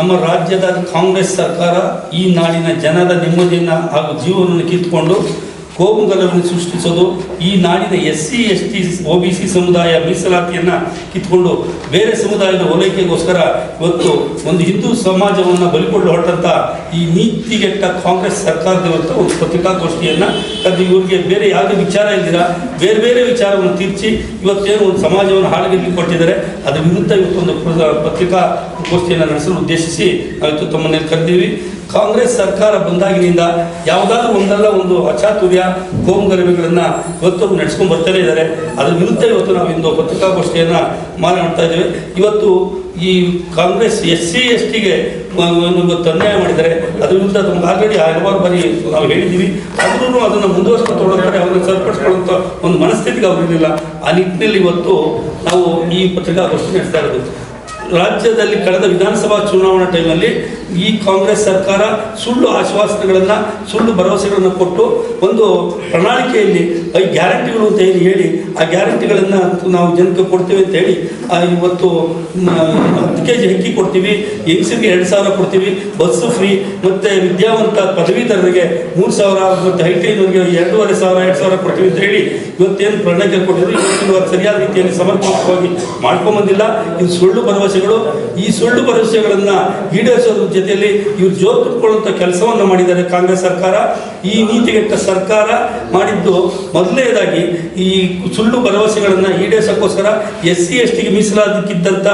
ನಮ್ಮ ರಾಜ್ಯದ ಕಾಂಗ್ರೆಸ್ ಸರ್ಕಾರ ಈ ನಾಡಿನ ಜನರ ನೆಮ್ಮದಿಯನ್ನು ಹಾಗೂ ಜೀವನವನ್ನು ಕಿತ್ತುಕೊಂಡು ಕೋಮುಗಲವನ್ನು ಸೃಷ್ಟಿಸೋದು, ಈ ನಾಡಿನ S C S T O B C ಸಮುದಾಯ ಮೀಸಲಾತಿಯನ್ನು ಕಿತ್ಕೊಂಡು ಬೇರೆ ಸಮುದಾಯದ ಓಲೈಕೆಗೋಸ್ಕರ ಇವತ್ತು ಒಂದು ಹಿಂದೂ ಸಮಾಜವನ್ನು ಬಲಿಕೊಳ್ಳ ಹೊರಟಂಥ ಈ ನೀತಿಗೆಟ್ಟ ಕಾಂಗ್ರೆಸ್ ಸರ್ಕಾರದ ಇವತ್ತು ಒಂದು ಪತ್ರಿಕಾಗೋಷ್ಠಿಯನ್ನು ಕರೆದು ಇವರಿಗೆ ಬೇರೆ ಯಾವುದೇ ವಿಚಾರ ಇದ್ದೀರಾ ಬೇರೆ ಬೇರೆ ವಿಚಾರವನ್ನು ತೀರ್ಚಿ ಇವತ್ತೇನು ಒಂದು ಸಮಾಜವನ್ನು ಹಾಳುಗೆಲ್ಲಿ ಕೊಟ್ಟಿದ್ದಾರೆ, ಅದರ ವಿರುದ್ಧ ಇವತ್ತೊಂದು ಪತ್ರಿಕಾಗೋಷ್ಠಿಯನ್ನು ನಡೆಸಲು ಉದ್ದೇಶಿಸಿ ನಾವಿತ್ತು ತಮ್ಮನ್ನೇ ಕರೆದೀವಿ. ಕಾಂಗ್ರೆಸ್ ಸರ್ಕಾರ ಬಂದಾಗಿನಿಂದ ಯಾವುದಾದ್ರೂ ಒಂದಲ್ಲ ಒಂದು ಅಚಾತುರ್ಯ ಕೋಮುಗಲಭೆಗಳನ್ನು ಇವತ್ತು ನಡೆಸ್ಕೊಂಡು ಬರ್ತಾನೆ ಇದ್ದಾರೆ. ಅದ್ರ ವಿರುದ್ಧ ಇವತ್ತು ನಾವು ಇಂದು ಪತ್ರಿಕಾಗೋಷ್ಠಿಯನ್ನು ಮಾತನಾಡ್ತಾ ಇದ್ದೇವೆ. ಇವತ್ತು ಈ ಕಾಂಗ್ರೆಸ್ ಎಸ್ ಸಿ, ಎಸ್ ಟಿಗೆ ಅನ್ಯಾಯ ಮಾಡಿದ್ದಾರೆ. ಅದ್ರ ವಿರುದ್ಧ ನಮ್ಗೆ ಆಲ್ರೆಡಿ ಹಲವಾರು ಬಾರಿ ನಾವು ಹೇಳಿದ್ದೀವಿ. ಆದ್ರೂ ಅದನ್ನು ಮುಂದುವರ್ಸ್ಕೊಂಡು ತೊಗೊಳ್ತಾರೆ. ಅವರನ್ನು ಸರಿಪಡಿಸ್ಕೊಳ್ಳುವಂಥ ಒಂದು ಮನಸ್ಥಿತಿಗೆ ಅವರಿರಲಿಲ್ಲ ಆ ನಿಟ್ಟಿನಲ್ಲಿ ಇವತ್ತು ನಾವು ಈ ಪತ್ರಿಕಾಗೋಷ್ಠಿ ನಡೆಸ್ತಾ ಇರೋದು. ರಾಜ್ಯದಲ್ಲಿ ಕಳೆದ ವಿಧಾನಸಭಾ ಚುನಾವಣಾ ಟೈಮಲ್ಲಿ ಈ ಕಾಂಗ್ರೆಸ್ ಸರ್ಕಾರ ಸುಳ್ಳು ಆಶ್ವಾಸನೆಗಳನ್ನು, ಸುಳ್ಳು ಭರವಸೆಗಳನ್ನು ಕೊಟ್ಟು ಒಂದು ಪ್ರಣಾಳಿಕೆಯಲ್ಲಿ ಈ ಗ್ಯಾರಂಟಿಗಳು ಅಂತ ಏನು ಹೇಳಿ, ಆ ಗ್ಯಾರಂಟಿಗಳನ್ನು ನಾವು ಜನಕ್ಕೆ ಕೊಡ್ತೀವಿ ಅಂತ ಹೇಳಿ ಇವತ್ತು ಹತ್ತು ಕೆ ಜಿ ಅಕ್ಕಿ ಕೊಡ್ತೀವಿ ಹೆಂಗಸರಿಗೆ ಎರಡು ಸಾವಿರ ಕೊಡ್ತೀವಿ, ಬಸ್ಸು ಫ್ರೀ ಮತ್ತು ವಿದ್ಯಾವಂತ ಪದವೀಧರರಿಗೆ ಮೂರು ಸಾವಿರ, ಮತ್ತು ಐ ಟಿ ಐನವರಿಗೆ ಎರಡೂವರೆ ಸಾವಿರ, ಎರಡು ಸಾವಿರ ಕೊಡ್ತೀವಿ ಅಂತ ಹೇಳಿ ಇವತ್ತೇನು ಪ್ರಣಾಳಿಕೆ ಕೊಟ್ಟಿದ್ರು ಇವತ್ತು ಸರಿಯಾದ ರೀತಿಯಲ್ಲಿ ಸಮರ್ಪಕವಾಗಿ ಮಾಡ್ಕೊಂಬಂದಿಲ್ಲ. ಇದು ಸುಳ್ಳು ಭರವಸೆಗಳು ಈ ಸುಳ್ಳು ಭರವಸೆಗಳನ್ನು ಈಡೇರಿಸೋದ್ರ ಜೊತೆಯಲ್ಲಿ ಇವ್ರು ಜೋತುಕೊಳ್ಳುವಂಥ ಕೆಲಸವನ್ನು ಮಾಡಿದ್ದಾರೆ ಕಾಂಗ್ರೆಸ್ ಸರ್ಕಾರ. ಈ ನೀತಿಗೆಟ್ಟ ಸರ್ಕಾರ ಮಾಡಿದ್ದು ಮೊದಲನೇದಾಗಿ ಈ ಸುಳ್ಳು ಭರವಸೆಗಳನ್ನು ಈಡೇರಿಸೋಕ್ಕೋಸ್ಕರ ಎಸ್ ಸಿ ಎಸ್ ಟಿಗೆ ಮೀಸಲಾದಕ್ಕಿದ್ದಂಥ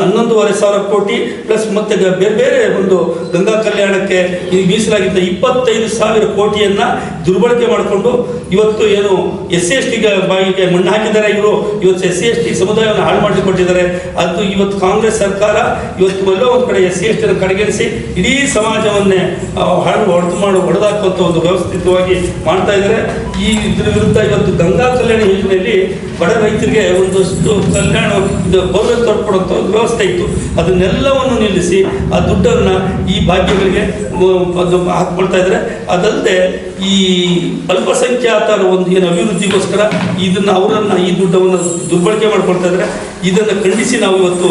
ಹನ್ನೊಂದೂವರೆ ಸಾವಿರ ಕೋಟಿ ಪ್ಲಸ್ ಮತ್ತೆ ಬೇರೆ ಬೇರೆ ಒಂದು ಗಂಗಾ ಕಲ್ಯಾಣಕ್ಕೆ ಈ ಮೀಸಲಾಗಿದ್ದ ಇಪ್ಪತ್ತೈದು ಸಾವಿರ ಕೋಟಿಯನ್ನ ದುರ್ಬಳಕೆ ಮಾಡಿಕೊಂಡು ಇವತ್ತು ಏನು ಎಸ್ ಸಿ ಎಸ್ ಟಿ ಬಾಯಿಗೆ ಮಣ್ಣು ಹಾಕಿದ್ದಾರೆ ಇವರು. ಇವತ್ತು ಎಸ್ ಸಿ ಎಸ್ ಟಿ ಸಮುದಾಯವನ್ನು ಹಾಳು ಮಾಡಿಕೊಟ್ಟಿದ್ದಾರೆ. ಅದು ಇವತ್ತು ಕಾಂಗ್ರೆಸ್ ಸರ್ಕಾರ ಇವತ್ತು ಎಲ್ಲೋ ಒಂದು ಕಡೆ ಎಸ್ ಸಿ ಎಸ್ ಟಿಯನ್ನು ಕಡೆಗಣಿಸಿ ಇಡೀ ಸಮಾಜವನ್ನೇ ಹಾಳು ಹೊಡೆದು ಮಾಡಿ ಹೊಡೆದಾಕುವಂಥ ಒಂದು ವ್ಯವಸ್ಥಿತವಾಗಿ ಮಾಡ್ತಾ ಇದ್ದಾರೆ. ಈ ಇದ್ರ ವಿರುದ್ಧ ಇವತ್ತು ಗಂಗಾ ಕಲ್ಯಾಣ ಯೋಜನೆಯಲ್ಲಿ ಬಡ ರೈತರಿಗೆ ಒಂದಷ್ಟು ಕಲ್ಯಾಣ, ಇದು ಒಂದು ವ್ಯವಸ್ಥೆ ಇತ್ತು. ಅದನ್ನೆಲ್ಲವನ್ನು ನಿಲ್ಲಿಸಿ ಆ ದುಡ್ಡನ್ನು ಈ ಭಾಗ್ಯಗಳಿಗೆ ಹಾಕ್ಕೊಳ್ತಾ ಇದ್ದಾರೆ. ಅದಲ್ಲದೆ ಈ ಅಲ್ಪಸಂಖ್ಯಾತರ ಒಂದು ಏನು ಅಭಿವೃದ್ಧಿಗೋಸ್ಕರ ಇದನ್ನು ಅವರನ್ನು ಈ ದುಡ್ಡವನ್ನು ದುರ್ಬಳಕೆ ಮಾಡ್ಕೊಳ್ತಾ ಇದ್ದಾರೆ. ಇದನ್ನು ಖಂಡಿಸಿ ನಾವು ಇವತ್ತು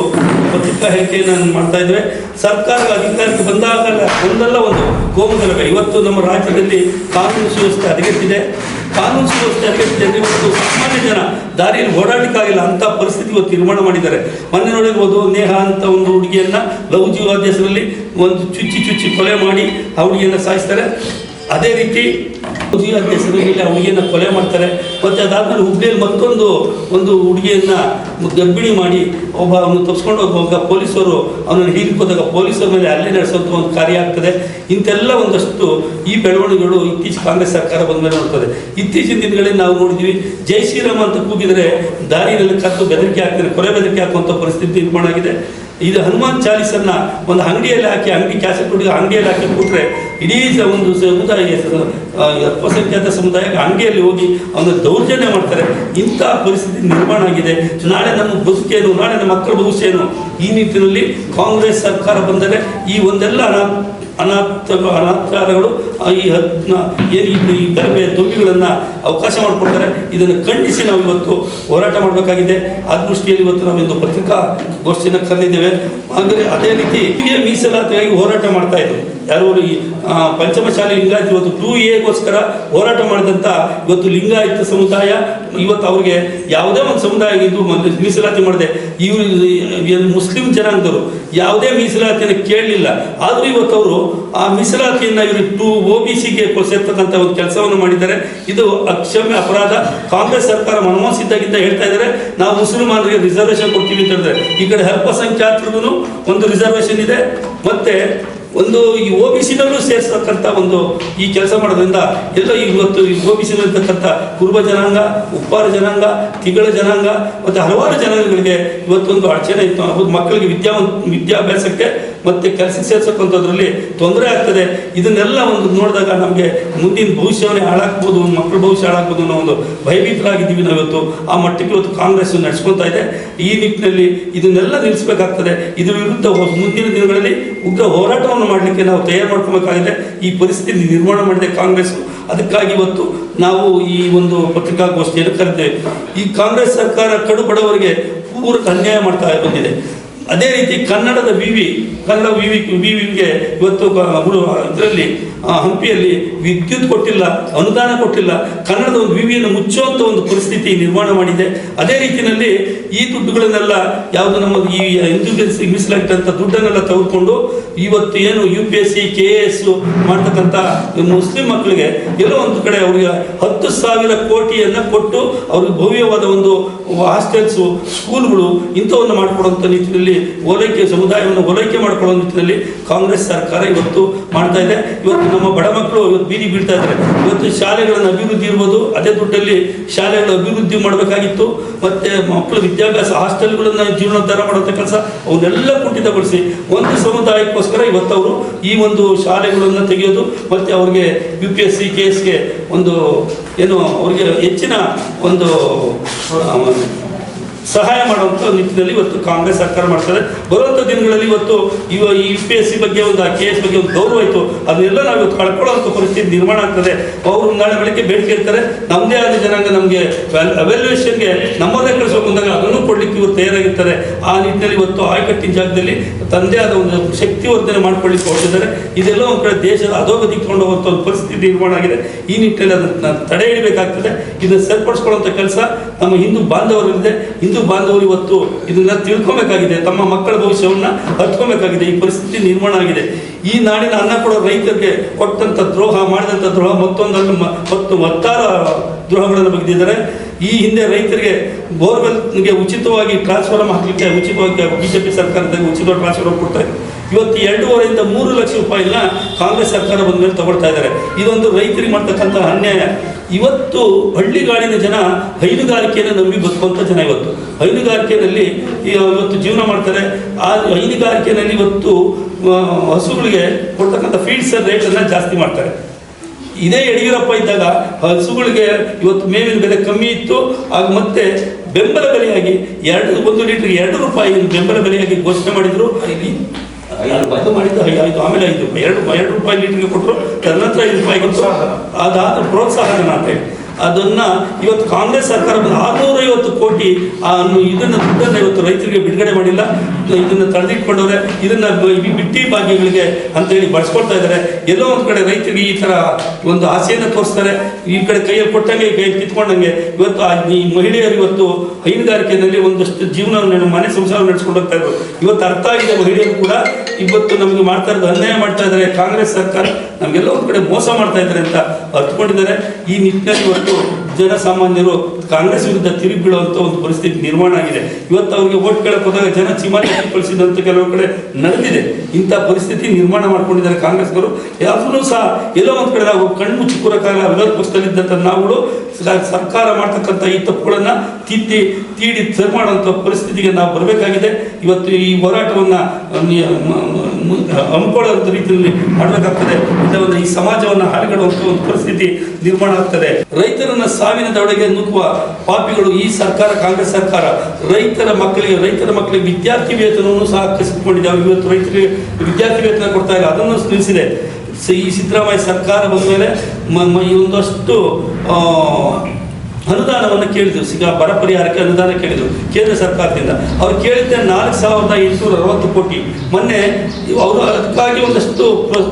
ಪತ್ರಿಕಾ ಹೇಳಿಕೆಯನ್ನು ಮಾಡ್ತಾ ಇದ್ದೇವೆ. ಸರ್ಕಾರ ಅಧಿಕಾರಕ್ಕೆ ಬಂದಾಗ ಒಂದಲ್ಲ ಒಂದು ಕೋಮುಗಲಭೆ. ಇವತ್ತು ನಮ್ಮ ರಾಜ್ಯದಲ್ಲಿ ಕಾನೂನು ಸುವ್ಯವಸ್ಥೆ ಹದಗೆಟ್ಟಿದೆ. ಕಾನೂನು ಸುವ್ಯವಸ್ಥೆ ಹದಗೆಟ್ಟಿದೆ ಮತ್ತು ಸಾಮಾನ್ಯ ಜನ ದಾರಿಯಲ್ಲಿ ಓಡಾಡಲಿಕ್ಕಾಗಿಲ್ಲ ಅಂತ ಪರಿಸ್ಥಿತಿ ಇವತ್ತು ನಿರ್ಮಾಣ ಮಾಡಿದ್ದಾರೆ. ಮೊನ್ನೆ ನೋಡಿರ್ಬೋದು ನೇಹ ಅಂತ ಒಂದು ಹುಡುಗಿಯನ್ನ ಲವ್ ಜೀವಾದ್ಯಸರಲ್ಲಿ ಒಂದು ಚುಚ್ಚಿ ಚುಚ್ಚಿ ಕೊಲೆ ಮಾಡಿ ಆ ಹುಡುಗಿಯನ್ನು ಸಾಯಿಸ್ತಾರೆ. ಅದೇ ರೀತಿ ಹೆಸರಲ್ಲಿ ಆ ಹುಡುಗಿಯನ್ನ ಕೊಲೆ ಮಾಡ್ತಾರೆ. ಮತ್ತೆ ಅದಾದ್ಮೇಲೆ ಹುಬ್ಳಿಯಲ್ಲಿ ಮತ್ತೊಂದು, ಒಂದು ಹುಡುಗಿಯನ್ನ ಗರ್ಭಿಣಿ ಮಾಡಿ ಒಬ್ಬ ಅವನು ತಪ್ಪಿಸ್ಕೊಂಡು ಹೋಗುವಾಗ ಪೊಲೀಸರು ಅವನನ್ನು ಹೀರಿಕೋದಾಗ ಪೊಲೀಸರ ಮೇಲೆ ಅಲ್ಲಿ ನಡೆಸುವಂಥ ಒಂದು ಕಾರ್ಯ ಆಗ್ತದೆ. ಇಂತೆಲ್ಲ ಒಂದಷ್ಟು ಈ ಬೆಳವಣಿಗೆಗಳು ಇತ್ತೀಚೆಗೆ ಕಾಂಗ್ರೆಸ್ ಸರ್ಕಾರ ಬಂದ ಮೇಲೆ ನೋಡ್ತದೆ. ಇತ್ತೀಚಿನ ದಿನಗಳಲ್ಲಿ ನಾವು ನೋಡಿದ್ವಿ, ಜೈ ಶ್ರೀರಾಮ್ ಅಂತ ಕೂಗಿದರೆ ದಾರಿಯಲ್ಲಿ ಕತ್ತು ಬೆದರಿಕೆ ಹಾಕ್ತಾರೆ ಕೊಲೆ ಬೆದರಿಕೆ ಹಾಕುವಂಥ ಪರಿಸ್ಥಿತಿ ನಿರ್ಮಾಣ ಆಗಿದೆ. ಇದು ಹನುಮಾನ್ ಚಾಲೀಸನ್ನ ಒಂದು ಅಂಗಡಿಯಲ್ಲಿ ಹಾಕಿ, ಅಂಗಡಿ ಕ್ಯಾಸೆಟ್ ಹುಡುಗ ಅಂಗಡಿಯಲ್ಲಿ ಹಾಕಿ ಕೊಟ್ಟರೆ ಇಡೀ ಒಂದು ಸಮುದಾಯ ಅಲ್ಪಸಂಖ್ಯಾತ ಸಮುದಾಯ ಅಂಗಡಿಯಲ್ಲಿ ಹೋಗಿ ಅವನ ದೌರ್ಜನ್ಯ ಮಾಡ್ತಾರೆ. ಇಂಥ ಪರಿಸ್ಥಿತಿ ನಿರ್ಮಾಣ ಆಗಿದೆ. ನಾಳೆ ನಮ್ಮ ಬದುಕೇನು, ನಾಳೆ ನಮ್ಮ ಮಕ್ಕಳ ಭವಿಷ್ಯ ಈ ನಿಟ್ಟಿನಲ್ಲಿ ಕಾಂಗ್ರೆಸ್ ಸರ್ಕಾರ ಬಂದರೆ ಈ ಒಂದೆಲ್ಲ ಅನಾಥ ಅನಾಥಾರಗಳು ಈ ಹದ್ನ ಏನು ಈ- ಈ ತುಂಬಿಗಳನ್ನು ಅವಕಾಶ ಮಾಡಿಕೊಡ್ತಾರೆ. ಇದನ್ನು ಖಂಡಿಸಿ ನಾವು ಇವತ್ತು ಹೋರಾಟ ಮಾಡಬೇಕಾಗಿದೆ. ಆ ದೃಷ್ಟಿಯಲ್ಲಿ ಇವತ್ತು ನಾವು ಇಂದು ಪತ್ರಿಕಾ ಗೋಷ್ಠಿಯನ್ನು ಕರೆದಿದ್ದೇವೆ. ಅಂದರೆ ಅದೇ ರೀತಿ ಮೀಸಲಾತಿಗಾಗಿ ಹೋರಾಟ ಮಾಡ್ತಾ ಇದ್ರು. ಯಾರು ಈ ಪಂಚಮಶಾಲೆ ಲಿಂಗಾಯತ ಇವತ್ತು ಟೂ ಎಗೋಸ್ಕರ ಹೋರಾಟ ಮಾಡಿದಂಥ ಇವತ್ತು ಲಿಂಗಾಯತ ಸಮುದಾಯ, ಇವತ್ತು ಅವ್ರಿಗೆ ಯಾವುದೇ ಒಂದು ಸಮುದಾಯ ಇದು ಮೀಸಲಾತಿ ಮಾಡಿದೆ, ಇವರು ಮುಸ್ಲಿಂ ಜನಾಂಗದವರು ಯಾವುದೇ ಮೀಸಲಾತಿಯನ್ನು ಕೇಳಲಿಲ್ಲ. ಆದರೂ ಇವತ್ತು ಅವರು ಆ ಮೀಸಲಾತಿಯನ್ನು ಇವರು ಟು ಒ ಬಿ ಸಿಗೆ ಸೇರ್ತಕ್ಕಂಥ ಒಂದು ಕೆಲಸವನ್ನು ಮಾಡಿದ್ದಾರೆ. ಇದು ಅಕ್ಷಮ್ಯ ಅಪರಾಧ. ಕಾಂಗ್ರೆಸ್ ಸರ್ಕಾರ ಮನಮೋಹನ್ ಸಿದ್ದಾಗಿದ್ದ ಹೇಳ್ತಾ ಇದ್ದಾರೆ, ನಾವು ಮುಸಲ್ಮಾನರಿಗೆ ರಿಸರ್ವೇಶನ್ ಕೊಡ್ತೀವಿ ಅಂತ ಹೇಳಿದ್ರೆ ಈ ಕಡೆ ಅಲ್ಪಸಂಖ್ಯಾತರಿಗೂ ಒಂದು ರಿಸರ್ವೇಶನ್ ಇದೆ. ಮತ್ತೆ ಒಂದು ಈ ಒ ಬಿ ಸಿನಲ್ಲೂ ಸೇರಿಸತಕ್ಕಂಥ ಒಂದು ಈ ಕೆಲಸ ಮಾಡೋದ್ರಿಂದ ಎಲ್ಲ ಇವತ್ತು ಈ ಒ ಬಿ ಸಿನಲ್ಲಿರ್ತಕ್ಕಂಥ ಕುರುಬ ಜನಾಂಗ, ಉಪ್ಪಾರ ಜನಾಂಗ, ತಿಗಳ ಜನಾಂಗ, ಮತ್ತು ಹಲವಾರು ಜನಾಂಗಗಳಿಗೆ ಇವತ್ತೊಂದು ಅಡಚಣೆ ಇತ್ತು ಮಕ್ಕಳಿಗೆ ವಿದ್ಯಾವಂತ ವಿದ್ಯಾಭ್ಯಾಸಕ್ಕೆ ಮತ್ತು ಕೆಲಸಕ್ಕೆ ಸೇರ್ಸಕ್ಕಂಥದ್ರಲ್ಲಿ ತೊಂದರೆ ಆಗ್ತದೆ. ಇದನ್ನೆಲ್ಲ ಒಂದು ನೋಡಿದಾಗ ನಮಗೆ ಮುಂದಿನ ಭವಿಷ್ಯವನ್ನೇ ಹಾಳಾಗ್ಬೋದು ಮಕ್ಕಳ ಭವಿಷ್ಯ ಹಾಳಾಗ್ಬೋದು ಅನ್ನೋ ಒಂದು ಭಯಭೀತರಾಗಿದ್ದೀವಿ ನಾವು ಇವತ್ತು ಆ ಮಟ್ಟಕ್ಕೆ ಇವತ್ತು ಕಾಂಗ್ರೆಸ್ ನಡೆಸ್ಕೊತಾ ಇದೆ. ಈ ನಿಟ್ಟಿನಲ್ಲಿ ಇದನ್ನೆಲ್ಲ ನಿಲ್ಲಿಸಬೇಕಾಗ್ತದೆ. ಇದರ ವಿರುದ್ಧ ಮುಂದಿನ ದಿನಗಳಲ್ಲಿ ಉಗ್ರ ಹೋರಾಟವನ್ನು ಮಾಡಲಿಕ್ಕೆ ನಾವು ತಯಾರು ಮಾಡ್ಕೋಬೇಕಾಗಿದೆ. ಈ ಪರಿಸ್ಥಿತಿ ನಿರ್ಮಾಣ ಮಾಡಿದೆ ಕಾಂಗ್ರೆಸ್. ಅದಕ್ಕಾಗಿ ಇವತ್ತು ನಾವು ಈ ಒಂದು ಪತ್ರಿಕಾಗೋಷ್ಠಿಯನ್ನು ಕರೆದೇವೆ ಈ ಕಾಂಗ್ರೆಸ್ ಸರ್ಕಾರ ಕಡು ಬಡವರಿಗೆ ಪೂರಕ ಅನ್ಯಾಯ ಮಾಡ್ತಾ ಬಂದಿದೆ. ಅದೇ ರೀತಿ ಕನ್ನಡದ ವಿವಿ ಕನ್ನಡ ವಿವಿ ವಿವಿಗೆ ಇವತ್ತು ಇದರಲ್ಲಿ ಹಂಪಿಯಲ್ಲಿ ವಿದ್ಯುತ್ ಕೊಟ್ಟಿಲ್ಲ, ಅನುದಾನ ಕೊಟ್ಟಿಲ್ಲ. ಕನ್ನಡದ ಒಂದು ವಿವಿಯನ್ನು ಮುಚ್ಚುವಂಥ ಒಂದು ಪರಿಸ್ಥಿತಿ ನಿರ್ಮಾಣ ಮಾಡಿದೆ. ಅದೇ ರೀತಿಯಲ್ಲಿ ಈ ದುಡ್ಡುಗಳನ್ನೆಲ್ಲ ಯಾವುದು ನಮ್ಮ ಈ ಹಿಂದೂಗಳಿಗೆ ಮೀಸಲಾಗಿಟ್ಟಂಥ ದುಡ್ಡನ್ನೆಲ್ಲ ತೆಗೆದುಕೊಂಡು ಇವತ್ತು ಏನು U P S C K A S ಮಾಡ್ತಕ್ಕಂಥ ಮುಸ್ಲಿಂ ಮಕ್ಕಳಿಗೆ ಎಲ್ಲೋ ಒಂದು ಕಡೆ ಅವರಿಗೆ ಹತ್ತು ಸಾವಿರ ಕೋಟಿಯನ್ನು ಕೊಟ್ಟು ಅವ್ರಿಗೆ ಭವ್ಯವಾದ ಒಂದು ಹಾಸ್ಟೆಲ್ಸು, ಸ್ಕೂಲ್ಗಳು ಇಂಥವನ್ನು ಮಾಡಿಕೊಡುವಂಥ ನಿಟ್ಟಿನಲ್ಲಿ ಓಲೈಕೆ ಸಮುದಾಯವನ್ನು ಓಲೈಕೆ ಮಾಡಿಕೊಳ್ಳೋ ನಿಟ್ಟಿನಲ್ಲಿ ಕಾಂಗ್ರೆಸ್ ಸರ್ಕಾರ ಇವತ್ತು ಮಾಡ್ತಾ ಇದೆ. ಇವತ್ತು ನಮ್ಮ ಬಡ ಮಕ್ಕಳು ಇವತ್ತು ಬೀದಿ ಬೀಳ್ತಾ ಇದ್ದಾರೆ. ಇವತ್ತು ಶಾಲೆಗಳನ್ನು ಅಭಿವೃದ್ಧಿ ಇರ್ಬೋದು, ಅದೇ ದುಡ್ಡಲ್ಲಿ ಶಾಲೆಗಳ ಅಭಿವೃದ್ಧಿ ಮಾಡಬೇಕಾಗಿತ್ತು. ಮತ್ತೆ ಮಕ್ಕಳ ವಿದ್ಯಾಭ್ಯಾಸ, ಹಾಸ್ಟೆಲ್ಗಳನ್ನು ಜೀರ್ಣೋದ್ಧಾರ ಮಾಡುವಂಥ ಕೆಲಸ ಅವನ್ನೆಲ್ಲ ಕುಂಠಿತಗೊಳಿಸಿ, ಒಂದು ಸಮುದಾಯಕ್ಕೋಸ್ಕರ ಇವತ್ತು ಅವರು ಈ ಒಂದು ಶಾಲೆಗಳನ್ನು ತೆಗೆಯೋದು, ಮತ್ತೆ ಅವ್ರಿಗೆ U P S C K ಎಸ್ಗೆ ಒಂದು, ಏನು, ಅವ್ರಿಗೆ ಹೆಚ್ಚಿನ ಒಂದು ಸಹಾಯ ಮಾಡುವಂಥ ನಿಟ್ಟಿನಲ್ಲಿ ಇವತ್ತು ಕಾಂಗ್ರೆಸ್ ಸರ್ಕಾರ ಮಾಡ್ತಾರೆ ಬರುವಂಥ ದಿನಗಳಲ್ಲಿ ಇವತ್ತು ಇವ ಯು ಸಿ ಬಗ್ಗೆ ಒಂದು ಕೆ ಎಸ್ ಬಗ್ಗೆ ಒಂದು ಗೌರವ ಇತ್ತು. ಅದನ್ನೆಲ್ಲ ನಾವು ಇವತ್ತು ಪರಿಸ್ಥಿತಿ ನಿರ್ಮಾಣ ಆಗ್ತದೆ. ಅವರು ನಾಳೆ ಬೆಳಗ್ಗೆ ಬೇಡಿಕೆ ಇರ್ತಾರೆ ನಮ್ಮದೇ ಆದ ಜನಾಂಗ ನಮಗೆ ಅವೆಲ್ಯೂಷನ್ಗೆ ನಮ್ಮದೇ ಕಳಿಸೋಕೆ ಬಂದಾಗ ಅದನ್ನು ಕೊಡ್ಲಿಕ್ಕೆ ಇವರು ತಯಾರಾಗಿರ್ತಾರೆ. ಆ ನಿಟ್ಟಿನಲ್ಲಿ ಇವತ್ತು ಆಯ್ಕಟ್ಟಿನ ಜಾಗದಲ್ಲಿ ತಂದೆ ಆದ ಒಂದು ಶಕ್ತಿವರ್ಧನೆ ಮಾಡ್ಕೊಳ್ಳಿಕ್ಕೆ ಹೊರಟಿದ್ದಾರೆ. ಇದೆಲ್ಲ ಒಂದು ಕಡೆ ದೇಶದ ಅಧೋಗತಿಗೆ ಕೊಂಡು ಹೋಗುವಂಥ ಒಂದು ಪರಿಸ್ಥಿತಿ ನಿರ್ಮಾಣ ಆಗಿದೆ. ಈ ನಿಟ್ಟಿನಲ್ಲಿ ಅದನ್ನು ತಡೆ ಹಿಡಬೇಕಾಗ್ತದೆ. ಇದನ್ನು ಸರಿಪಡಿಸ್ಕೊಳ್ಳುವಂಥ ಕೆಲಸ ನಮ್ಮ ಹಿಂದೂ ಬಾಂಧವರಲ್ಲಿದೆ. ಹಿಂದೂ ಬಾಂಧವರು ಇವತ್ತು ಇದನ್ನ ತಿಳ್ಕೊಬೇಕಾಗಿದೆ. ತಮ್ಮ ಮಕ್ಕಳ ಭವಿಷ್ಯವನ್ನ ಹತ್ಕೊಬೇಕಾಗಿದೆ. ಈ ಪರಿಸ್ಥಿತಿ ನಿರ್ಮಾಣ ಆಗಿದೆ. ಈ ನಾಡಿನ ಅನ್ನ ಕೊಡೋ ರೈತರಿಗೆ ಕೊಟ್ಟಂತ ದ್ರೋಹ, ಮಾಡಿದಂತ ದ್ರೋಹ, ಮತ್ತೊಂದನ್ನು ಮತ್ತು ಹತ್ತಾರು ದ್ರೋಹಗಳನ್ನು ಬಗೆದಿದ್ದಾರೆ ಈ ಹಿಂದೆ ರೈತರಿಗೆ ಬೋರ್ವೆಲ್ಗೆ ಉಚಿತವಾಗಿ ಟ್ರಾನ್ಸ್ಫಾರ್ಮ್ ಹಾಕಲಿಕ್ಕೆ, ಉಚಿತವಾಗಿ ಬಿಜೆಪಿ ಸರ್ಕಾರದಾಗ ಉಚಿತವಾಗಿ ಟ್ರಾನ್ಸ್ಫಾರ್ಮ್ ಕೊಡ್ತಾ ಇದೆ ಇವತ್ತು ಎರಡೂವರೆಯಿಂದ ಮೂರು ಲಕ್ಷ ರೂಪಾಯಿನ ಕಾಂಗ್ರೆಸ್ ಸರ್ಕಾರ ಬಂದ ಮೇಲೆ ತಗೊಳ್ತಾ ಇದ್ದಾರೆ. ಇದೊಂದು ರೈತರಿಗೆ ಮಾಡ್ತಕ್ಕಂಥ ಅನ್ಯಾಯ. ಇವತ್ತು ಹಳ್ಳಿಗಾಡಿನ ಜನ ಹೈನುಗಾರಿಕೆಯನ್ನು ನಂಬಿ ಬದುಕುವಂಥ ಜನ ಇವತ್ತು. ಹೈನುಗಾರಿಕೆಯಲ್ಲಿ ಇವತ್ತು ಜೀವನ ಮಾಡ್ತಾರೆ. ಆ ಹೈನುಗಾರಿಕೆಯಲ್ಲಿ ಇವತ್ತು ಹಸುಗಳಿಗೆ ಕೊಡ್ತಕ್ಕಂಥ ಫೀಡ್ಸ್ ರೇಟನ್ನು ಜಾಸ್ತಿ ಮಾಡ್ತಾರೆ. ಇದೇ ಯಡಿಯೂರಪ್ಪ ಇದ್ದಾಗ ಹಸುಗಳಿಗೆ ಇವತ್ತು ಮೇವಿನ ಬೆಲೆ ಕಮ್ಮಿ ಇತ್ತು ಆಗ ಮತ್ತೆ ಬೆಂಬಲ ಬೆಲೆಯಾಗಿ ಎರಡು ಒಂದು ಲೀಟರ್ಗೆ ಎರಡು ರೂಪಾಯಿ ಬೆಂಬಲ ಬೆಲೆಯಾಗಿ ಘೋಷಣೆ ಮಾಡಿದ್ರು. ಮಾಡಿದ್ದು ಐದು ಆಮೇಲೆ ಐದು ರೂಪಾಯಿ. ಎರಡು ಎರಡು ರೂಪಾಯಿ ಲೀಟರ್ಗೆ ಕೊಟ್ಟರು ತದನಂತರ ಐದು ರೂಪಾಯಿ ಅದಾದ ಪ್ರೋತ್ಸಾಹನ ಅಂತ ಅದನ್ನ ಇವತ್ತು ಕಾಂಗ್ರೆಸ್ ಸರ್ಕಾರ ಆರುನೂರೈವತ್ತು ಕೋಟಿ ಇದನ್ನ ದುಡ್ಡನ್ನು ಇವತ್ತು ರೈತರಿಗೆ ಬಿಡುಗಡೆ ಮಾಡಿಲ್ಲ. ಇದನ್ನ ತಡೆದಿಟ್ಕೊಂಡವ್ರೆ ಇದನ್ನ ಬಿಟ್ಟಿ ಭಾಗ್ಯಗಳಿಗೆ ಅಂತ ಹೇಳಿ ಬಳಸ್ಕೊಳ್ತಾ ಇದ್ದಾರೆ ಎಲ್ಲೋ ಒಂದು ಕಡೆ ರೈತರಿಗೆ ಈ ತರ ಒಂದು ಆಸೆಯನ್ನು ತೋರಿಸ್ತಾರೆ. ಈ ಕಡೆ ಕೈಯಲ್ಲಿ ಕೊಟ್ಟಂಗೆ, ಕೈಯಲ್ಲಿ ಕಿತ್ಕೊಂಡಂಗೆ. ಇವತ್ತು ಈ ಮಹಿಳೆಯರು ಇವತ್ತು ಹೈನುಗಾರಿಕೆಯಲ್ಲಿ ಒಂದಷ್ಟು ಜೀವನವನ್ನು ಮನೆ ಸಂಸಾರ ನಡೆಸ್ಕೊಂಡು ಹೋಗ್ತಾ ಇದ್ರು. ಇವತ್ತು ಅರ್ಥ ಆಗಿದೆ ಮಹಿಳೆಯರು ಕೂಡ. ಇವತ್ತು ನಮಗೆ ಮಾಡ್ತಾ ಇರೋದು ಅನ್ಯಾಯ ಮಾಡ್ತಾ ಇದ್ದಾರೆ ಕಾಂಗ್ರೆಸ್ ಸರ್ಕಾರ ನಮಗೆಲ್ಲ ಒಂದು ಕಡೆ ಮೋಸ ಮಾಡ್ತಾ ಇದ್ದಾರೆ ಅಂತ ಅರ್ಥಕೊಂಡಿದ್ದಾರೆ ಈ ನಿಟ್ಟಿನಲ್ಲಿ ಇವತ್ತು ಜನಸಾಮಾನ್ಯರು ಕಾಂಗ್ರೆಸ್ ವಿರುದ್ಧ ತಿರುಗಿ ಬೀಳುವಂತ ಒಂದು ಪರಿಸ್ಥಿತಿ ನಿರ್ಮಾಣ ಆಗಿದೆ. ಇವತ್ತು ಅವರಿಗೆ ಓಟ್ ಕೇಳಕ್ ಹೋದಾಗ ಜನ ಚಿಮಾರಿ ಕಳಿಸಿದಂತ ಕೆಲವು ಕಡೆ ನಡೆದಿದೆ. ಇಂಥ ಪರಿಸ್ಥಿತಿ ನಿರ್ಮಾಣ ಮಾಡ್ಕೊಂಡಿದ್ದಾರೆ ಕಾಂಗ್ರೆಸ್ನವರು. ಯಾರು ಸಹ ಎಲ್ಲೋ ಒಂದು ಕಡೆ ನಾವು ಕಣ್ಣು ಚುಕ್ಕುರ ಕಾಲ ವಿರೋಧ ಪಕ್ಷದಲ್ಲಿದ್ದಂಥ ನಾವುಗಳು ಸರ್ಕಾರ ಮಾಡ್ತಕ್ಕಂಥ ಈ ತಪ್ಪುಗಳನ್ನ ತಿದ್ದಿ, ತೀಡಿ ಸರಿ ಮಾಡುವಂಥ ಪರಿಸ್ಥಿತಿಗೆ ನಾವು ಬರಬೇಕಾಗಿದೆ. ಇವತ್ತು ಈ ಹೋರಾಟವನ್ನ ಹಮ್ಮಿಕೊಳ್ಳುವಂಥ ರೀತಿಯಲ್ಲಿ ಮಾಡಬೇಕಾಗ್ತದೆ. ಇದನ್ನು ಈ ಸಮಾಜವನ್ನು ಹಾರಿಗಡುವಂತಹ ಒಂದು ಪರಿಸ್ಥಿತಿ ನಿರ್ಮಾಣ ಆಗ್ತದೆ. ರೈತರನ್ನ ಸಾವಿನ ದವಡೆಗೆ ನುಗ್ಗುವ ಪಾಪಿಗಳು ಈ ಸರ್ಕಾರ, ಕಾಂಗ್ರೆಸ್ ಸರ್ಕಾರ. ರೈತರ ಮಕ್ಕಳಿಗೆ ರೈತರ ಮಕ್ಕಳಿಗೆ ವಿದ್ಯಾರ್ಥಿ ವೇತನವನ್ನು ಸಹ ಕಸಿದುಕೊಂಡಿದೆ. ಇವತ್ತು ರೈತರಿಗೆ ವಿದ್ಯಾರ್ಥಿ ವೇತನ ಕೊಡ್ತಾ ಇಲ್ಲ. ಅದನ್ನು ನಿಲ್ಲಿಸಿದೆ. ಈ ಸಿದ್ದರಾಮಯ್ಯ ಸರ್ಕಾರ ಬಂದ ಮೇಲೆ ಈ ಒಂದಷ್ಟು ಅನುದಾನವನ್ನು ಕೇಳಿದ್ರು ಸಿಗ ಬರ ಪರಿಹಾರಕ್ಕೆ ಅನುದಾನ ಕೇಳಿದ್ರು ಕೇಂದ್ರ ಸರ್ಕಾರದಿಂದ. ಅವ್ರು ಕೇಳಿದ್ದೆ ನಾಲ್ಕು ಸಾವಿರದ ಎಂಟುನೂರ ಅರವತ್ತು ಕೋಟಿ. ಮೊನ್ನೆ ಅವರು ಅದಕ್ಕಾಗಿ ಒಂದಷ್ಟು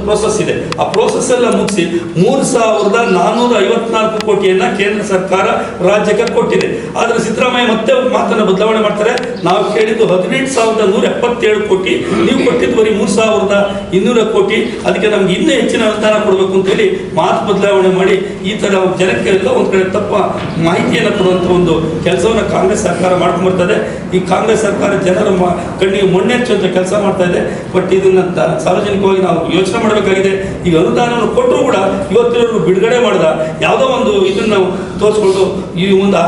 ಪ್ರೋಸೆಸ್ ಇದೆ. ಆ ಪ್ರೋಸೆಸ್ ಎಲ್ಲ ಮುಗಿಸಿ ಮೂರು ಸಾವಿರದ ನಾನ್ನೂರ ಐವತ್ನಾಲ್ಕು ಕೋಟಿಯನ್ನ ಕೇಂದ್ರ ಸರ್ಕಾರ ರಾಜ್ಯಕ್ಕೆ ಕೊಟ್ಟಿದೆ. ಆದರೆ ಸಿದ್ದರಾಮಯ್ಯ ಮತ್ತೆ ಮಾತನ್ನು ಬದಲಾವಣೆ ಮಾಡ್ತಾರೆ. ನಾವು ಕೇಳಿದ್ದು ಹದಿನೆಂಟು ಸಾವಿರದ ನೂರ ಎಪ್ಪತ್ತೇಳು ಕೋಟಿ. ನೀವು ಕೊಟ್ಟಿದ್ದು ಬರೀ ಮೂರು ಸಾವಿರದ ಇನ್ನೂರ ಕೋಟಿ. ಅದಕ್ಕೆ ನಮ್ಗೆ ಇನ್ನೂ ಹೆಚ್ಚಿನ ಅನುದಾನ ಕೊಡಬೇಕು ಅಂತ ಹೇಳಿ ಮಾತು ಬದಲಾವಣೆ ಮಾಡಿ ಈ ತರ ಜನಕ್ಕೆ ಎಲ್ಲ ಒಂದ್ ಕಡೆ ತಪ್ಪ ಮಾಹಿತಿಯನ್ನು ಕೊಡುವಂಥ ಒಂದು ಕೆಲಸವನ್ನು ಕಾಂಗ್ರೆಸ್ ಸರ್ಕಾರ ಮಾಡ್ಕೊಂಬರ್ತದೆ. ಈ ಕಾಂಗ್ರೆಸ್ ಸರ್ಕಾರ ಜನರ ಕಣ್ಣಿಗೆ ಮೊಣ್ಣೆಚ್ಚುವಂತ ಕೆಲಸ ಮಾಡ್ತಾ ಇದೆ. ಬಟ್ ಇದನ್ನು ಸಾರ್ವಜನಿಕವಾಗಿ ನಾವು ಯೋಚನೆ ಮಾಡಬೇಕಾಗಿದೆ. ಈಗ ಅನುದಾನವನ್ನು ಕೊಟ್ಟರು ಕೂಡ ಇವತ್ತಿನವರು ಬಿಡುಗಡೆ ಮಾಡಿದ ಯಾವುದೋ ಒಂದು ಇದನ್ನು ತೋರಿಸ್ಕೊಂಡು ಈ ಒಂದು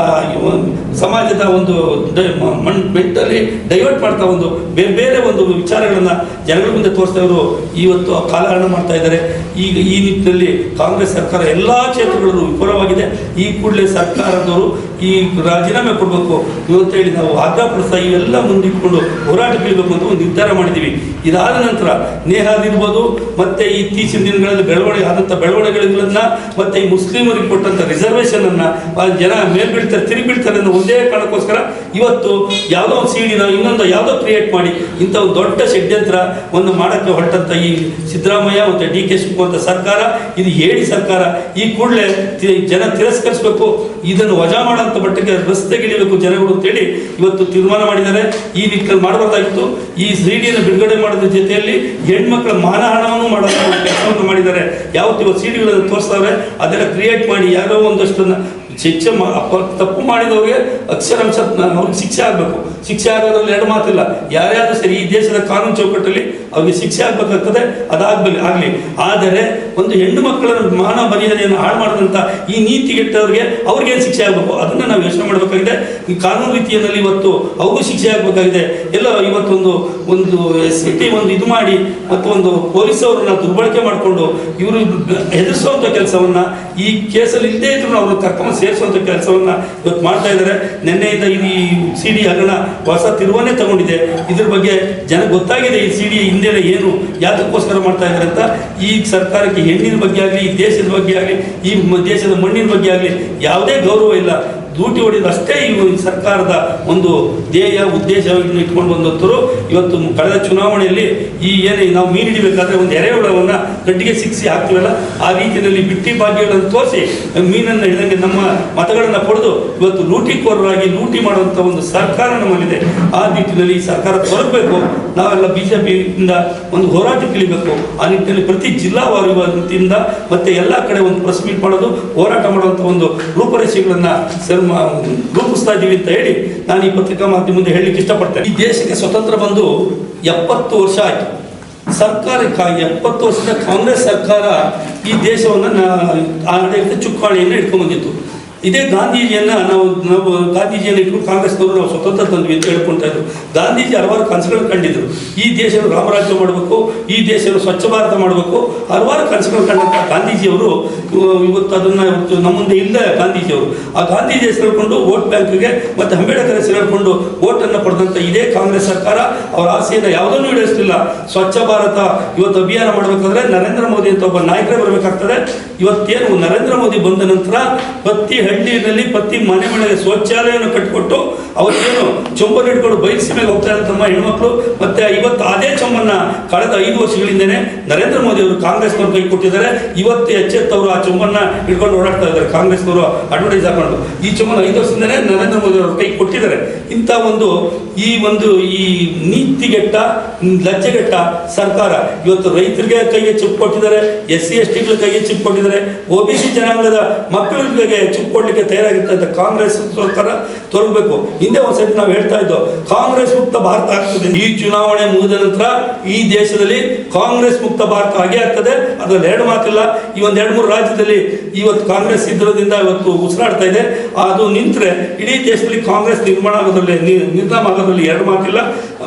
ಸಮಾಜದ ಒಂದು ಬೆಟ್ಟಲ್ಲಿ ಮೆಂಟಲಿ ಡೈವರ್ಟ್ ಮಾಡ್ತಾ ಒಂದು ಬೇರೆ ಬೇರೆ ಒಂದು ವಿಚಾರಗಳನ್ನು ಜನಗಳ ಮುಂದೆ ತೋರಿಸ್ತಾ ಇವರು ಇವತ್ತು ಕಾಲಹರಣ ಮಾಡ್ತಾ ಇದ್ದಾರೆ. ಈಗ ಈ ನಿಟ್ಟಿನಲ್ಲಿ ಕಾಂಗ್ರೆಸ್ ಸರ್ಕಾರ ಎಲ್ಲ ಕ್ಷೇತ್ರಗಳಲ್ಲೂ ವಿಫಲವಾಗಿದೆ. ಈ ಕೂಡಲೇ ಸರ್ಕಾರದವರು ಈ ರಾಜೀನಾಮೆ ಕೊಡಬೇಕು ಇವತ್ತು ಹೇಳಿ ನಾವು ಆಗ್ರಹಪಡಿಸ್ತಾ ಇವೆಲ್ಲ ಮುಂದಿಟ್ಕೊಂಡು ಹೋರಾಟ ಬೀಳಬೇಕು ಅಂತ ಒಂದು ನಿರ್ಧಾರ ಮಾಡಿದ್ದೀವಿ. ಇದಾದ ನಂತರ ನೇಹಾದಿರ್ಬೋದು ಮತ್ತೆ ಈ ಇತ್ತೀಚಿನ ದಿನಗಳಲ್ಲಿ ಬೆಳವಣಿಗೆ ಆದಂಥ ಬೆಳವಣಿಗೆಗಳನ್ನು, ಮತ್ತೆ ಈ ಮುಸ್ಲಿಮರಿಗೆ ಕೊಟ್ಟಂಥ ಅನ್ನ ಜನ ಮೇಲ್ಬಿಡ್ತಾರೆ ಬೀಳ್ತಾರೆ ತಿರುಗಿ ಬೀಳ್ತಾರೆ ಅನ್ನೋ ಒಂದೇ ಕಾರಣಕ್ಕೋಸ್ಕರ ಇವತ್ತು ಯಾವುದೋ ಒಂದು ಸೀಡಿನ ಇನ್ನೊಂದು ಯಾವುದೋ ಕ್ರಿಯೇಟ್ ಮಾಡಿ ಇಂಥ ಒಂದು ದೊಡ್ಡ ಷಡ್ಯಂತ್ರ ಒಂದು ಮಾಡಕ್ಕೆ ಹೊರಟಂತ ಈ ಸಿದ್ದರಾಮಯ್ಯ ಮತ್ತು ಡಿ ಕೆ ಶಿವಕುಮಾರ್ ಸರ್ಕಾರ, ಇದು ಹೇಳಿ ಸರ್ಕಾರ, ಈ ಕೂಡಲೇ ಜನ ತಿರಸ್ಕರಿಸಬೇಕು, ಇದನ್ನು ವಜಾ ಮಾಡೋಂಥ ಮಟ್ಟಿಗೆ ರಸ್ತೆಗಿಳಿಬೇಕು ಜನಗಳು ಅಂತೇಳಿ ಇವತ್ತು ತೀರ್ಮಾನ ಮಾಡಿದ್ದಾರೆ. ಈ ನಿಟ್ಟಿನಲ್ಲಿ ಮಾಡಬಾರ್ದಾಗಿತ್ತು ಈ ಸಿಡಿಯನ್ನು ಬಿಡುಗಡೆ ಮಾಡೋದ್ರ ಜೊತೆಯಲ್ಲಿ ಹೆಣ್ಮಕ್ಳ ಮಾನಹಾಣವನ್ನು ಮಾಡೋ ಮಾಡಿದ್ದಾರೆ. ಯಾವತ್ತು ಇವತ್ತು ಸಿಡಿಗಳನ್ನು ತೋರಿಸ್ತಾರೆ, ಅದೆಲ್ಲ ಕ್ರಿಯೇಟ್ ಮಾಡಿ ಯಾರೋ ಒಂದಷ್ಟನ್ನು ಶಿಕ್ಷೆ ತಪ್ಪು ಮಾಡಿದವ್ರಿಗೆ ಅಕ್ಷರಾಂಶ ಅವ್ರಿಗೆ ಶಿಕ್ಷೆ ಆಗಬೇಕು. ಶಿಕ್ಷೆ ಆಗೋದ್ರಲ್ಲಿ ಎರಡು ಮಾತಿಲ್ಲ. ಯಾರ್ಯಾರು ಸರಿ ಈ ದೇಶದ ಕಾನೂನು ಚೌಕಟ್ಟಲ್ಲಿ ಅವ್ರಿಗೆ ಶಿಕ್ಷೆ ಆಗ್ಬೇಕಾಗ್ತದೆ ಅದಾಗ್ಬಲಿ ಆಗಲಿ. ಆದರೆ ಒಂದು ಹೆಣ್ಣು ಮಕ್ಕಳ ಮಾನ ಮರ್ಯಾದೆಯನ್ನು ಹಾಳು ಮಾಡಿದಂಥ ಈ ನೀತಿಗೆಟ್ಟವ್ರಿಗೆ ಅವ್ರಿಗೇನು ಶಿಕ್ಷೆ ಆಗಬೇಕು? ಅದನ್ನು ನಾವು ಯೋಚನೆ ಮಾಡಬೇಕಾಗಿದೆ. ಈ ಕಾನೂನು ರೀತಿಯಲ್ಲಿ ಇವತ್ತು ಅವ್ರಿಗೂ ಶಿಕ್ಷೆ ಆಗಬೇಕಾಗಿದೆ. ಎಲ್ಲ ಇವತ್ತೊಂದು ಒಂದು ಸಿಟಿ ಒಂದು ಇದು ಮಾಡಿ ಮತ್ತು ಒಂದು ಪೊಲೀಸವ್ರನ್ನ ದುರ್ಬಳಕೆ ಮಾಡಿಕೊಂಡು ಇವರು ಹೆದರಿಸುವಂಥ ಕೆಲಸವನ್ನು, ಈ ಕೇಸಲ್ಲಿ ಇಲ್ಲದೇ ಇದ್ರು ಅವ್ರನ್ನ ಕರ್ಕೊಂಡು ಸೇರಿಸುವಂಥ ಕೆಲಸವನ್ನು ಇವತ್ತು ಮಾಡ್ತಾ ಇದ್ದಾರೆ ನಿನ್ನೆಯಿಂದ ಈ ಸಿ ಡಿ ಹಗರಣ ಹೊಸ ತಿರುವನ್ನೇ ತಗೊಂಡಿದೆ. ಇದ್ರ ಬಗ್ಗೆ ಜನ ಗೊತ್ತಾಗಿದೆ ಈ ಸಿ ಡಿ ಹಿಂದೆ ಏನು ಯಾತಕ್ಕೋಸ್ಕರ ಮಾಡ್ತಾ ಇದ್ದಾರೆ ಅಂತ ಈ ಸರ್ಕಾರಕ್ಕೆ ಹೆಣ್ಣಿನ ಬಗ್ಗೆ ಆಗಲಿ, ಈ ದೇಶದ ಬಗ್ಗೆ ಆಗಲಿ, ಈ ದೇಶದ ಮಣ್ಣಿನ ಬಗ್ಗೆ ಆಗಲಿ ಯಾವುದೇ ಗೌರವ ಇಲ್ಲ. ದೂಟಿ ಹೊಡೆದು ಅಷ್ಟೇ ಈ ಸರ್ಕಾರದ ಒಂದು ಧ್ಯೇಯ, ಉದ್ದೇಶವನ್ನು ಇಟ್ಕೊಂಡು ಬಂದಂತರು ಇವತ್ತು ಕಳೆದ ಚುನಾವಣೆಯಲ್ಲಿ ಈ ಏನೇ ನಾವು ಮೀನು ಹಿಡಿಬೇಕಾದ್ರೆ ಒಂದು ಎರೆಹುಳವನ್ನು ಗಡ್ಡಿಗೆ ಸಿಕ್ಕಿಸಿ ಹಾಕ್ತೀವಲ್ಲ, ಆ ರೀತಿಯಲ್ಲಿ ಬಿಟ್ಟಿ ಭಾಗ್ಯಗಳನ್ನು ತೋರಿಸಿ, ಮೀನನ್ನು ಹಿಡಿದಂಗೆ ನಮ್ಮ ಮತಗಳನ್ನು ಪಡೆದು ಇವತ್ತು ಲೂಟಿಕೋರರಾಗಿ ಲೂಟಿ ಮಾಡುವಂಥ ಒಂದು ಸರ್ಕಾರ ನಮ್ಮಲ್ಲಿದೆ. ಆ ನಿಟ್ಟಿನಲ್ಲಿ ಈ ಸರ್ಕಾರ ತೊರಬೇಕು ನಾವೆಲ್ಲ ಬಿ ಜೆ ಪಿಯಿಂದ ಒಂದು ಹೋರಾಟ ತಿಳಿಬೇಕು. ಆ ನಿಟ್ಟಿನಲ್ಲಿ ಪ್ರತಿ ಜಿಲ್ಲಾವಾರು ವತಿಯಿಂದ ಮತ್ತೆ ಎಲ್ಲ ಕಡೆ ಒಂದು ಪ್ರೆಸ್ ಮೀಟ್ ಮಾಡೋದು, ಹೋರಾಟ ಮಾಡುವಂಥ ಒಂದು ರೂಪರೇಷೆಗಳನ್ನು ಸರ್ ಮಾ- ರೂಪಿಸ್ತಾ ಇದ್ದೀವಿ ಅಂತ ಹೇಳಿ ನಾನು ಈ ಪತ್ರಿಕಾ ಮಾಧ್ಯಮದಿಂದ ಹೇಳಲಿಕ್ಕೆ ಇಷ್ಟಪಡ್ತೇನೆ. ಈ ದೇಶಕ್ಕೆ ಸ್ವತಂತ್ರ ಬಂದು ಎಪ್ಪತ್ತು ವರ್ಷ ಆಯಿತು. ಸರ್ಕಾರ ಕಾ- ಎಪ್ಪತ್ತು ವರ್ಷದ ಕಾಂಗ್ರೆಸ್ ಸರ್ಕಾರ ಈ ದೇಶವನ್ನು ಆಡಳಿತ ಚುಕ್ಕಾಣಿಯನ್ನು ಇಟ್ಕೊಂಡ್ಬಂದಿತ್ತು ಇದೇ ಗಾಂಧೀಜಿಯನ್ನ ನಾವು ನಾವು ಗಾಂಧೀಜಿಯನ್ನು ಇಟ್ಕೊಂಡು ಕಾಂಗ್ರೆಸ್ನವರು ನಾವು ಸ್ವತಂತ್ರ ತಂದ್ವಿ ಅಂತ ಹೇಳ್ಕೊಳ್ತಾ ಇದ್ರು. ಗಾಂಧೀಜಿ ಹಲವಾರು ಕನಸುಗಳು ಕಂಡಿದ್ರು. ಈ ದೇಶವನ್ನು ರಾಮರಾಜ್ಯ ಮಾಡಬೇಕು, ಈ ದೇಶವನ್ನು ಸ್ವಚ್ಛ ಭಾರತ ಮಾಡಬೇಕು, ಹಲವಾರು ಕನಸುಗಳು ಕಂಡಂಥ ಗಾಂಧೀಜಿಯವರು ಇವತ್ತು ಅದನ್ನ ಇವತ್ತು ನಮ್ಮ ಮುಂದೆ ಇಲ್ಲ ಗಾಂಧೀಜಿಯವರು. ಆ ಗಾಂಧೀಜಿ ಹೆಸರು ಹೇಳ್ಕೊಂಡು ವೋಟ್ ಬ್ಯಾಂಕ್ಗೆ ಮತ್ತೆ ಅಂಬೇಡ್ಕರ್ ಹೆಸರು ಹೇಳ್ಕೊಂಡು ವೋಟನ್ನು ಪಡೆದಂಥ ಇದೇ ಕಾಂಗ್ರೆಸ್ ಸರ್ಕಾರ ಅವರ ಆಸೆಯನ್ನು ಯಾವುದನ್ನು ಈಡೇರಿಸಲಿಲ್ಲ. ಸ್ವಚ್ಛ ಭಾರತ ಇವತ್ತು ಅಭಿಯಾನ ಮಾಡಬೇಕಂದ್ರೆ ನರೇಂದ್ರ ಮೋದಿ ಅಂತ ಒಬ್ಬ ನಾಯಕರೇ ಬರಬೇಕಾಗ್ತದೆ. ಇವತ್ತೇನು ನರೇಂದ್ರ ಮೋದಿ ಬಂದ ನಂತರ ಪ್ರತಿ ಹಳ್ಳಿಯಲ್ಲಿ ಪತಿ ಮನೆ ಮನೆಗೆ ಶೌಚಾಲಯವನ್ನು ಕಟ್ಟಿಕೊಟ್ಟು ಅವತ್ತೇನು ಚೊಂಬನ್ನು ಹಿಡ್ಕೊಂಡು ಮೇಲೆ ಹೋಗ್ತಾ ಇರೋ ತಮ್ಮ ಹೆಣ್ಮಕ್ಳು, ಮತ್ತೆ ಇವತ್ತು ಅದೇ ಚೊಂಬನ್ನ ಕಳೆದ ಐದು ವರ್ಷಗಳಿಂದನೇ ನರೇಂದ್ರ ಮೋದಿ ಅವರು ಕಾಂಗ್ರೆಸ್ನವ್ರು ಕೈ ಕೊಟ್ಟಿದ್ದಾರೆ. ಇವತ್ತು ಎಚ್ಚೆತ್ತವರು ಆ ಚೊಂಬನ್ನ ಹಿಡ್ಕೊಂಡು ಓಡಾಡ್ತಾ ಇದ್ದಾರೆ ಕಾಂಗ್ರೆಸ್ನವರು ಅಡ್ವರ್ಟೈಸ್ ಹಾಕೊಂಡು. ಈ ಚೊಂಬನ್ನ ಐದು ವರ್ಷದಿಂದನೇ ನರೇಂದ್ರ ಮೋದಿ ಅವರು ಕೈ ಕೊಟ್ಟಿದ್ದಾರೆ. ಇಂಥ ಒಂದು ಈ ಒಂದು ಈ ನೀತಿಗೆಟ್ಟ, ಲಜ್ಜೆಗೆಟ್ಟ ಸರ್ಕಾರ ಇವತ್ತು ರೈತರಿಗೆ ಕೈಗೆ ಚಿಪ್ ಕೊಟ್ಟಿದ್ದಾರೆ ಎಸ್ ಸಿ ಎಸ್ ಟಿಗಳ ಕೈಗೆ ಚಿಪ್ ಕೊಟ್ಟಿದ್ದಾರೆ. ಒ ಬಿ ಸಿ ಜನಾಂಗದ ಮಕ್ಕಳಿಗೆ ಚಿಪ್ ಕೊಡ್ಲಿಕ್ಕೆ ತಯಾರಾಗಿರ್ತಕ್ಕಂಥ ಕಾಂಗ್ರೆಸ್ ಸರ್ಕಾರ ತೊರಗಬೇಕು ಹಿಂದೆ ಒಂದ್ಸತಿ ನಾವು ಹೇಳ್ತಾ ಇದ್ದೋ, ಕಾಂಗ್ರೆಸ್ ಮುಕ್ತ ಭಾರತ ಆಗ್ತದೆ. ಈ ಚುನಾವಣೆ ಮುಗಿದ ನಂತರ ಈ ದೇಶದಲ್ಲಿ ಕಾಂಗ್ರೆಸ್ ಮುಕ್ತ ಭಾರತ ಆಗೇ ಆಗ್ತದೆ. ಅದರಲ್ಲಿ ಎರಡು ಮಾತಿಲ್ಲ. ಈ ಒಂದು ಎರಡು ಮೂರು ರಾಜ್ಯದಲ್ಲಿ ಇವತ್ತು ಕಾಂಗ್ರೆಸ್ ಇದ್ರೋದ್ರಿಂದ ಇವತ್ತು ಉಸಿರಾಡ್ತಾ ಇದೆ. ಅದು ನಿಂತರೆ ಇಡೀ ದೇಶದಲ್ಲಿ ಕಾಂಗ್ರೆಸ್ ನಿರ್ಮಾಣ ಆಗೋದ್ರಲ್ಲಿ ನಿರ್ನಾಮ ಆಗೋದ್ರಲ್ಲಿ ಎರಡು ಮಾತಿಲ್ಲ.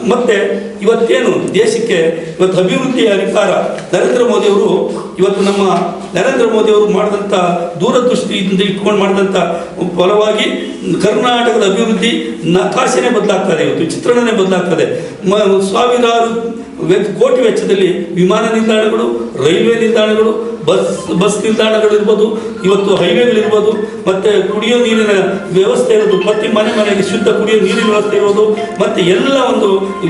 ಮತ್ತೆ ಇವತ್ತೇನು ದೇಶಕ್ಕೆ ಇವತ್ತು ಅಭಿವೃದ್ಧಿಯ ಅಧಿಕಾರ ನರೇಂದ್ರ ಮೋದಿ ಅವರು ಇವತ್ತು ನಮ್ಮ ನರೇಂದ್ರ ಮೋದಿ ಅವರು ಮಾಡಿದಂಥ ದೂರದೃಷ್ಟಿಯಿಂದ ಇಟ್ಕೊಂಡು ಮಾಡಿದಂಥ ಫಲವಾಗಿ ಕರ್ನಾಟಕದ ಅಭಿವೃದ್ಧಿ ನಕಾಶೆನೇ ಬದಲಾಗ್ತದೆ ಇವತ್ತು ಚಿತ್ರಣನೇ ಬದಲಾಗ್ತದೆ ಮ- ಸಾವಿರಾರು ಕೋಟಿ ವೆಚ್ಚದಲ್ಲಿ ವಿಮಾನ ನಿಲ್ದಾಣಗಳು, ರೈಲ್ವೆ ನಿಲ್ದಾಣಗಳು, ಬಸ್ ಬಸ್ ನಿಲ್ದಾಣಗಳಿರ್ಬೋದು, ಇವತ್ತು ಹೈವೇಗಳಿರ್ಬೋದು, ಮತ್ತೆ ಕುಡಿಯೋ ನೀರಿನ ವ್ಯವಸ್ಥೆ ಇರೋದು, ಪ್ರತಿ ಮನೆ ಮನೆಗೆ ಶುದ್ಧ ಕುಡಿಯೋ ನೀರಿನ ವ್ಯವಸ್ಥೆ ಇರ್ಬೋದು ಮತ್ತೆ ಎಲ್ಲ ಒಂದು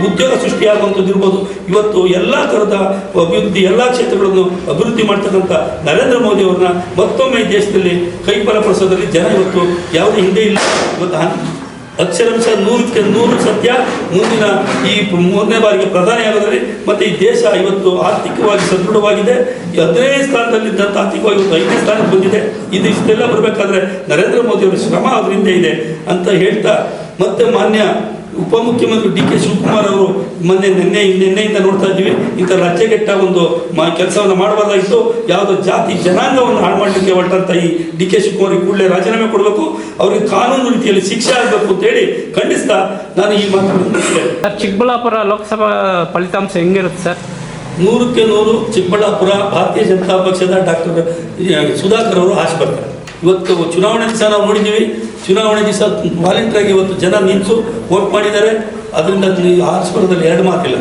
ಉದ್ಯೋಗ ಸೃಷ್ಟಿಯಾಗುವಂಥದ್ದು ಇರ್ಬೋದು. ಇವತ್ತು ಎಲ್ಲ ಥರದ ಅಭಿವೃದ್ಧಿ, ಎಲ್ಲ ಕ್ಷೇತ್ರಗಳನ್ನು ಅಭಿವೃದ್ಧಿ ಮಾಡ್ತಕ್ಕಂಥ ನರೇಂದ್ರ ಮೋದಿ ಅವ್ರನ್ನ ಮತ್ತೊಮ್ಮೆ ದೇಶದಲ್ಲಿ ಕೈ ಬಲಪಡಿಸೋದ್ರಲ್ಲಿ ಜನ ಇವತ್ತು ಯಾವುದೇ ಹಿಂದೆ ಇಲ್ಲ. ಇವತ್ತು ಅಕ್ಷರಾಂಶ ನೂರಕ್ಕೆ ನೂರು ಸತ್ಯ. ಮುಂದಿನ ಈ ಮೂರನೇ ಬಾರಿಗೆ ಪ್ರಧಾನಿ ಆಗೋದ್ರಲ್ಲಿ ಮತ್ತೆ ಈ ದೇಶ ಇವತ್ತು ಆರ್ಥಿಕವಾಗಿ ಸದೃಢವಾಗಿದೆ. ಈ ಹದಿನೈದು ಸ್ಥಾನದಲ್ಲಿದ್ದಂಥ ಆರ್ಥಿಕವಾಗಿ ಇವತ್ತು ಐದನೇ ಸ್ಥಾನಕ್ಕೆ ಬಂದಿದೆ. ಇದು ಇಷ್ಟೆಲ್ಲ ಬರಬೇಕಾದ್ರೆ ನರೇಂದ್ರ ಮೋದಿಯವರ ಶ್ರಮ ಅದರಿಂದ ಇದೆ ಅಂತ ಹೇಳ್ತಾ ಮತ್ತೆ ಮಾನ್ಯ ಉಪಮುಖ್ಯಮಂತ್ರಿ ಡಿ ಕೆ ಶಿವಕುಮಾರ್ ಅವರು ಮೊನ್ನೆ ನಿನ್ನೆ ನಿನ್ನೆಯಿಂದ ನೋಡ್ತಾ ಇದ್ದೀವಿ ಇಂಥ ಲಜ್ಜೆಗೆಟ್ಟ ಒಂದು ಕೆಲಸವನ್ನು ಮಾಡಬಾರ್ದಾಗಿತ್ತು. ಯಾವುದೋ ಜಾತಿ ಜನಾಂಗವನ್ನು ಹಾಳು ಮಾಡಲಿಕ್ಕೆ ಹೊರಟಂತ ಈ ಡಿ ಕೆ ಶಿವಕುಮಾರ್ ಕೂಡಲೇ ರಾಜೀನಾಮೆ ಕೊಡಬೇಕು. ಅವರಿಗೆ ಕಾನೂನು ರೀತಿಯಲ್ಲಿ ಶಿಕ್ಷೆ ಆಗಬೇಕು ಅಂತ ಹೇಳಿ ಖಂಡಿಸ್ತಾ ನಾನು ಈ ಮಾತನ್ನು. ಸರ್ ಚಿಕ್ಕಬಳ್ಳಾಪುರ ಲೋಕಸಭಾ ಫಲಿತಾಂಶ ಹೆಂಗಿರುತ್ತೆ ಸರ್? ನೂರಕ್ಕೆ ನೂರು ಚಿಕ್ಕಬಳ್ಳಾಪುರ ಭಾರತೀಯ ಜನತಾ ಪಕ್ಷದ ಡಾಕ್ಟರ್ ಸುಧಾಕರ್ ಅವರು ಆಶೆ ಬರ್ತಾರೆ ಇವತ್ತು ಚುನಾವಣೆ ದಿವಸ ನಾವು ನೋಡಿದ್ದೀವಿ. ಚುನಾವಣೆ ದಿವಸ ವಾಲಂಟಿಯರ್ ಆಗಿ ಇವತ್ತು ಜನ ನಿಂತು ವೋಟ್ ಮಾಡಿದ್ದಾರೆ. ಅದರಿಂದ ಈ ಸ್ಪರ್ಧದಲ್ಲಿ ಎರಡು ಮಾತಿಲ್ಲ.